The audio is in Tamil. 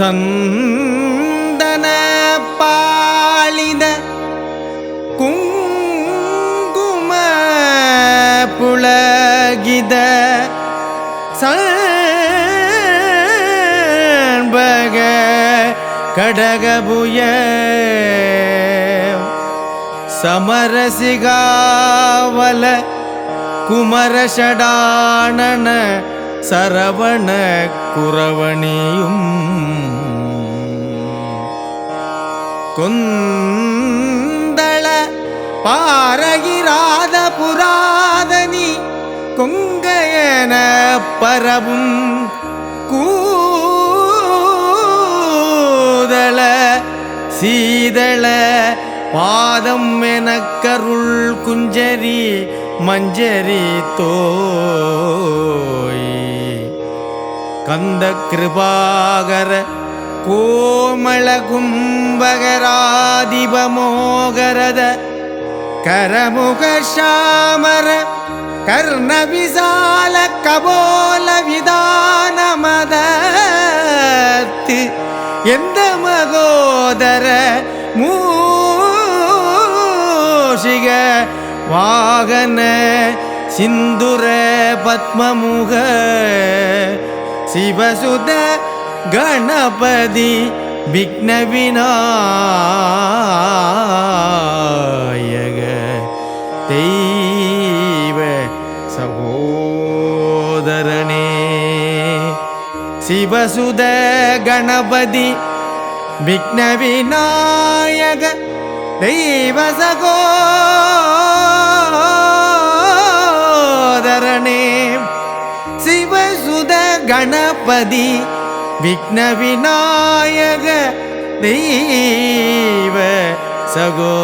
சந்தன பாலித குங்கும புலகித சண்பக கடகபுய சமரசிகாவல குமரஷடானன சரவண குரவணியும் கொந்தள பாரகிராத புராதனி கொங்கையன பரவும் கூதள சீதள பாதம் எனக்கருள் குஞ்சரி மஞ்சரி தோய் கந்த கிருபாகர கோமள கும்பகராதிபமோகரத கரமுக சாமர கர்ண விசால கபோல விதானமதத்து எந்த மகோதர மூஷிக வாகன சிந்துர பத்மமுக சிவசுத கணபதி விக்னவிநாயக தெய்வ சகோதரனே. சிவசுத கணபதி விக்னவிநாயக தெய்வ சகோதரனே. சுத கணபதி விக்ன விநாயக தெய்வ சகோ